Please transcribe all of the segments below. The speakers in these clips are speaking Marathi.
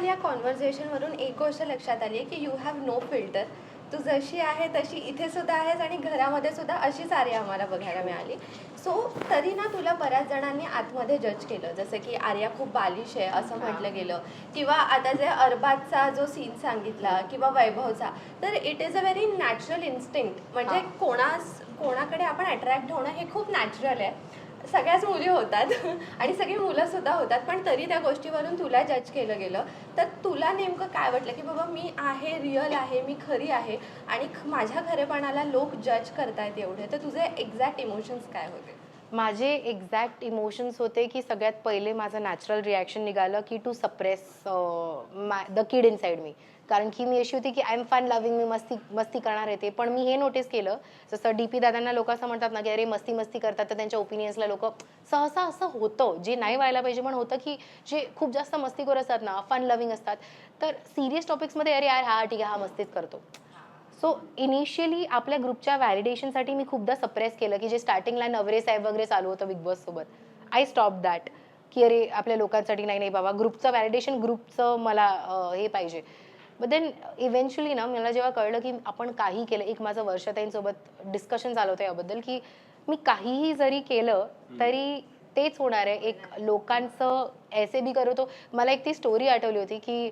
ऑल या कॉन्व्हर्सेशनवरून एक गोष्ट लक्षात आली आहे की यू हॅव नो फिल्टर तू जशी आहे तशी इथे सुद्धा आहेस आणि घरामध्ये सुद्धा अशीच आर्या आम्हाला बघायला मिळाली. सो तरी ना तुला बऱ्याच जणांनी आतमध्ये जज केलं. जसं की आर्या खूप बालिश आहे असं म्हटलं गेलं. किंवा आता जे अरबाजचा जो सीन सांगितला किंवा वैभवचा तर it is a very natural instinct म्हणजे. कोणास कोणाकडे आपण अट्रॅक्ट होणं हे खूप नॅचरल आहे. सगळ्याच मुली होतात आणि सगळी मुलं सुद्धा होतात पण तरी त्या गोष्टीवरून तुला जज केलं गेलं. तर तुला नेमकं काय वाटलं की बाबा मी आहे रिअल आहे मी खरी आहे आणि माझ्या खरेपणाला लोक जज करतायत एवढे. तर तुझे एक्झॅक्ट इमोशन्स काय होते? माझे एक्झॅक्ट इमोशन्स होते की सगळ्यात पहिले माझं नॅचरल रिॲक्शन निघालं की to suppress the kid inside मी कारण की मी अशी होती की आय एम फन लव्हिंग मी मस्ती मस्ती करणार येते पण मी हे नोटीस केलं. जसं डी पी दादांना लोक असं म्हणतात ना की अरे मस्ती मस्ती करतात तर त्यांच्या ओपिनियन्सला लोक सहसा असं होतं. जे नाही व्हायला पाहिजे पण होतं की जे खूप जास्त मस्तीखोर असतात ना फन लव्हिंग असतात. तर सिरियस टॉपिक्समध्ये अरे यार हा ठीक आहे हा मस्तीच करतो. सो इनिशियली आपल्या ग्रुपच्या व्हॅलिडेशनसाठी मी खूपदा सप्रेस केलं की जे स्टार्टिंगला नवरे साहेब वगैरे चालू होतं बिग बॉस सोबत. आय स्टॉप दॅट की अरे आपल्या लोकांसाठी नाही नाही बाबा ग्रुपचं व्हॅलिडेशन ग्रुपचं मला हे पाहिजे. बट देन इव्हेंच्युअली ना मला जेव्हा कळलं की आपण काही केलं एक माझं वर्षाताईंसोबत डिस्कशन चालू होतं याबद्दल की मी काहीही जरी केलं तरी तेच होणार आहे. एक लोकांचं ऐसे बी करतो मला एक ती स्टोरी आठवली होती की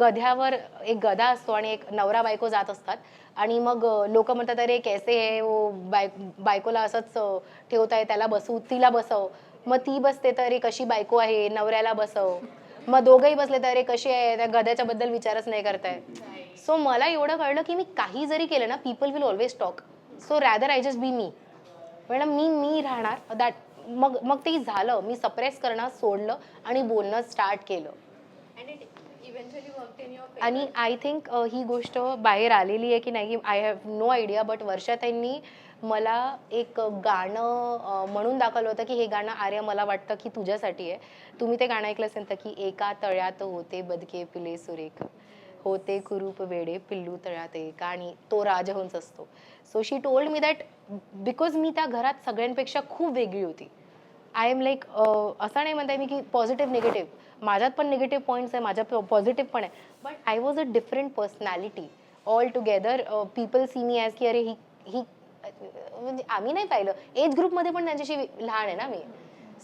गध्यावर एक गधा असतो आणि एक नवरा बायको जात असतात. आणि मग लोक म्हणतात अरे कैसे आहे वो बाय बायकोला असंच ठेवत ठेवताय त्याला बसू तिला बसव. मग ती बसते तर अरे कशी बायको आहे नवऱ्याला बसव. मग दोघंही बसले तर अरे कशी आहे त्या गध्याच्या बद्दल विचारच नाही करताय. सो मला एवढं कळलं की मी काही जरी केलं ना people will always talk so rather I just be me madam मी मी राहणार दॅट मग मग ते झालं. मी सप्रेस करणं सोडलं आणि बोलणं स्टार्ट केलं. आणि आय थिंक ही गोष्ट बाहेर आलेली आहे की नाही I have no idea but Varsha त्यांनी मला एक गाणं म्हणून दाखवलं होतं की हे गाणं आर्य मला वाटतं की तुझ्यासाठी आहे. तुम्ही ते गाणं ऐकलं असेल तर की एका तळ्यात होते बदके पिले सुरेख होते कुरूप वेडे पिल्लू तळ्यात एक आणि तो राजहंस असतो. So she told me that because मी त्या घरात सगळ्यांपेक्षा खूप वेगळी होती. आय एम लाईक असं नाही म्हणताय मी की पॉझिटिव्ह निगेटिव्ह माझ्यात पण निगेटिव्ह पॉईंट्स आहे माझ्या पॉझिटिव्ह पण आहे. But I was a different personality altogether people see me as की अरे ही ही म्हणजे आम्ही नाही पाहिलं. एज ग्रुपमध्ये पण त्यांच्याशी लहान आहे ना मी.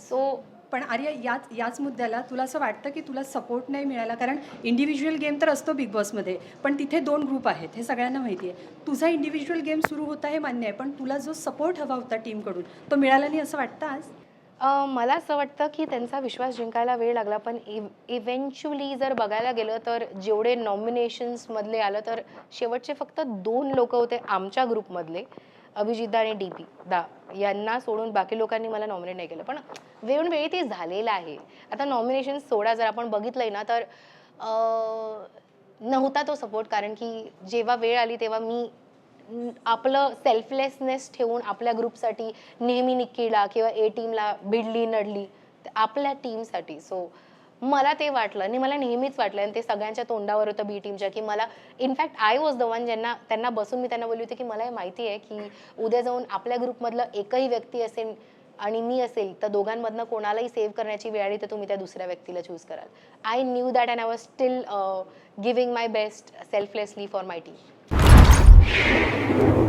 सो पण आर्या याच याच मुद्द्याला तुला असं वाटतं की तुला सपोर्ट नाही मिळाला? कारण इंडिव्हिज्युअल गेम तर असतो बिग बॉसमध्ये पण तिथे दोन ग्रुप आहेत हे सगळ्यांना माहिती आहे. तुझा इंडिव्हिज्युअल गेम सुरू होता हे मान्य आहे पण तुला जो सपोर्ट हवा होता टीमकडून तो मिळाला नाही असं वाटतं आज? अ, मला असं वाटतं की त्यांचा विश्वास जिंकायला वेळ लागला पण इव इव्हेंच्युअली जर बघायला गेलं तर जेवढे नॉमिनेशन्समधले आलं तर शेवटचे फक्त दोन लोक होते आमच्या ग्रुपमधले अभिजितदा आणि डी पी दा. यांना सोडून बाकी लोकांनी मला नॉमिनेट नाही केलं. पण वेळून वेळी ते झालेलं आहे. आता नॉमिनेशन सोडा जर आपण बघितलंय ना तर अ, नव्हता तो सपोर्ट कारण की जेव्हा वेळ आली तेव्हा मी आपलं सेल्फलेसनेस ठेवून आपल्या ग्रुपसाठी नेहमी निक्कीला किंवा ए टीमला भिडली नडली आपल्या टीमसाठी सो मला ते वाटलं आणि मला नेहमीच वाटलं आणि ते सगळ्यांच्या तोंडावर होतं बी टीमच्या की मला in fact I was the one ज्यांना त्यांना बसून मी त्यांना बोलली होती की मला हे माहिती आहे की उद्या जाऊन आपल्या ग्रुपमधलं एकही व्यक्ती असेल आणि मी असेल तर दोघांमधनं कोणालाही सेव्ह करण्याची वेळ आली तर तुम्ही त्या दुसऱ्या व्यक्तीला चूज कराल. I knew that and I was still giving my best selflessly for my team you